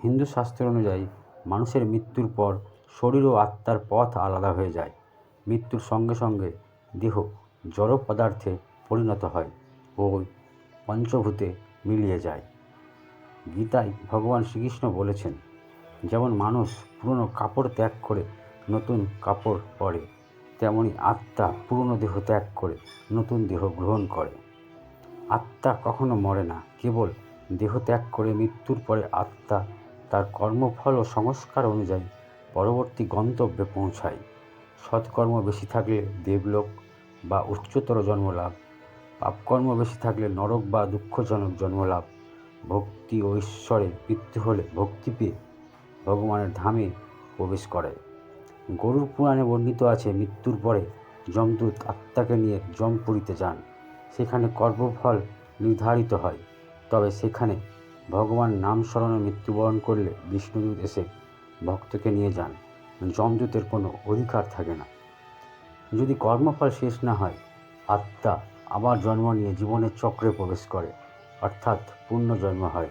হিন্দু শাস্ত্র অনুযায়ী মানুষের মৃত্যুর পর শরীর ও আত্মার পথ আলাদা হয়ে যায়। মৃত্যুর সঙ্গে সঙ্গে দেহ জড় পদার্থে পরিণত হয় ও পঞ্চভূতে মিলিয়ে যায়। গীতায় ভগবান শ্রীকৃষ্ণ বলেছেন, যেমন মানুষ পুরনো কাপড় ত্যাগ করে নতুন কাপড় পরে, তেমনি আত্মা পুরনো দেহ ত্যাগ করে নতুন দেহ গ্রহণ করে। আত্মা কখনো মরে না, কেবল দেহ ত্যাগ করে মৃত্যুর পরে আত্মা তার কর্মফল ও সংস্কার অনুযায়ী পরবর্তী গন্তব্যে পৌঁছায়। সৎকর্ম বেশি থাকলে দেবলোক বা উচ্চতর জন্মলাভ পাপকর্ম বেশি থাকলে নরক বা দুঃখজনক জন্মলাভ ভক্তি ও ঈশ্বরে মৃত্যু হলে ভক্তি পেয়ে ভগবানের ধামে প্রবেশ করে। গরুর পুরাণে বর্ণিত আছে, মৃত্যুর পরে যমদূত আত্মাকে নিয়ে যমপুরীতে যান। সেখানে কর্মফল নির্ধারিত হয়, তবে সেখানে ভগবান নাম স্মরণে মৃত্যুবরণ করলে বিষ্ণুদূত এসে ভক্তকে নিয়ে যান। যমদূতের কোনো অধিকার থাকে না। যদি কর্মফল শেষ না হয়, আত্মা আবার জন্ম নিয়ে জীবনের চক্রে প্রবেশ করে, অর্থাৎ পূর্ণ জন্ম হয়।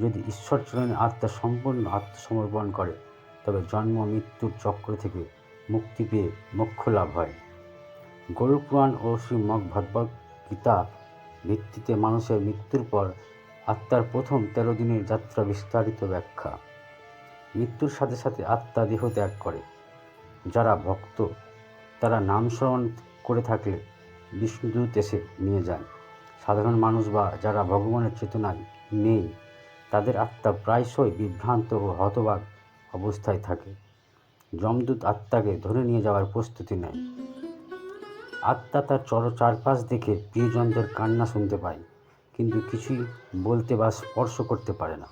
যদি ঈশ্বর চরণে আত্মা সম্পূর্ণ আত্মসমর্পণ করে, তবে জন্ম, মৃত্যুর চক্র থেকে মুক্তি পেয়ে মোক্ষ লাভ হয়। গরুর পুরাণ ও শ্রীমগ ভগবত গীতা ভিত্তিতে মানুষের মৃত্যুর পর আত্মার প্রথম তেরো দিনের যাত্রা বিস্তারিত ব্যাখ্যা। মৃত্যুর সাথে সাথে আত্মা দেহ ত্যাগ করে। যারা ভক্ত, তারা নাম স্মরণ করে থাকলে বিষ্ণুদূত এসে নিয়ে যান। সাধারণ মানুষ বা যারা ভগবানের চেতনায় নেই, তাদের আত্মা প্রায়শই বিভ্রান্ত ও হতবাক অবস্থায় থাকে। যমদূত আত্মাকে ধরে নিয়ে যাওয়ার প্রস্তুতি নেয়। আত্মা তার চর চারপাশ দেখে প্রিয়জনদের কান্না শুনতে পায়। কিন্তু কিছুই বলতে বা স্পর্শ করতে পারে না।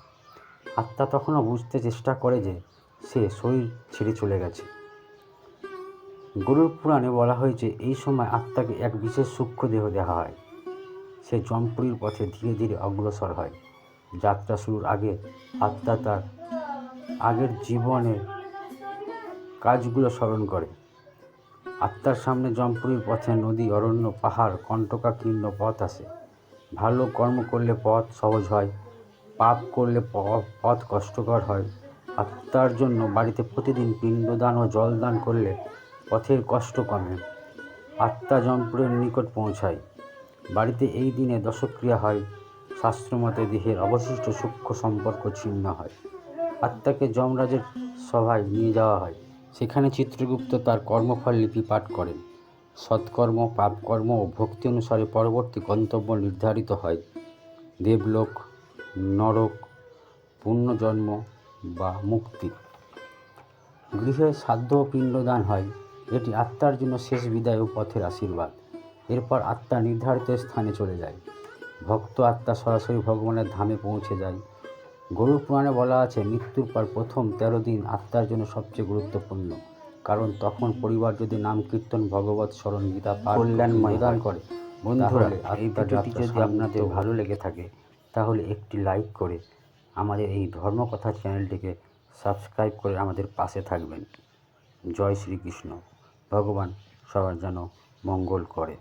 আত্মা তখনও বুঝতে চেষ্টা করে যে সে শরীর ছেড়ে চলে গেছে। গরুর পুরাণে বলা হয়েছে, এই সময় আত্মাকে এক বিশেষ সূক্ষ্ম দেহ দেওয়া হয়। সে জমপুরীর পথে ধীরে ধীরে অগ্রসর হয়। যাত্রা শুরুর আগে আত্মা তার আগের জীবনের কাজগুলো স্মরণ করে। আত্মার সামনে জমপুরীর পথে নদী, অরণ্য, পাহাড়, কণ্টকাকীর্ণ পথ আসে। ভালো কর্ম করলে পথ সহজ হয়, পাপ করলে পথ কষ্টকর হয়। আত্মার জন্য বাড়িতে প্রতিদিন পিণ্ডদান ও জলদান করলে পথের কষ্ট কমে। আত্মা জমপুরের নিকট পৌঁছায়। বাড়িতে এই দিনে দশক্রিয়া হয়, শাস্ত্রমতে দেহের অবশিষ্ট সূক্ষ্ম সম্পর্ক ছিন্ন হয়। আত্মাকে যমরাজের সভায় নিয়ে যাওয়া হয়। সেখানে চিত্রগুপ্ত তার কর্মফল লিপি পাঠ করেন। সৎকর্ম, পাপকর্ম ও ভক্তি অনুসারে পরবর্তী গন্তব্য নির্ধারিত হয়। দেবলোক, নরক, পুণ্যজন্ম বা মুক্তি। গৃহে সাধ্য ও পিণ্ডদান হয়। এটি আত্মার জন্য শেষ বিদায় ও পথের আশীর্বাদ। এরপর আত্মা নির্ধারিত স্থানে চলে যায়। ভক্ত আত্মা সরাসরি ভগবানের ধামে পৌঁছে যায়। গরুর পুরাণে বলা আছে, মৃত্যুর পর প্রথম তেরো দিন আত্মার জন্য সবচেয়ে গুরুত্বপূর্ণ। কারণ তখন পরিবার যদি নাম কীর্তন ভগবত স্মরণ গীতা কল্যাণ ময়দান করে বন্ধুরা এই ভিডিওটি যদি আপনাদের ভালো লেগে থাকে তাহলে একটি লাইক করে আমাদের এই ধর্মকথা চ্যানেলটিকে সাবস্ক্রাইব করে আমাদের পাশে থাকবেন। জয় শ্রীকৃষ্ণ। ভগবান সবার যেন মঙ্গল করে।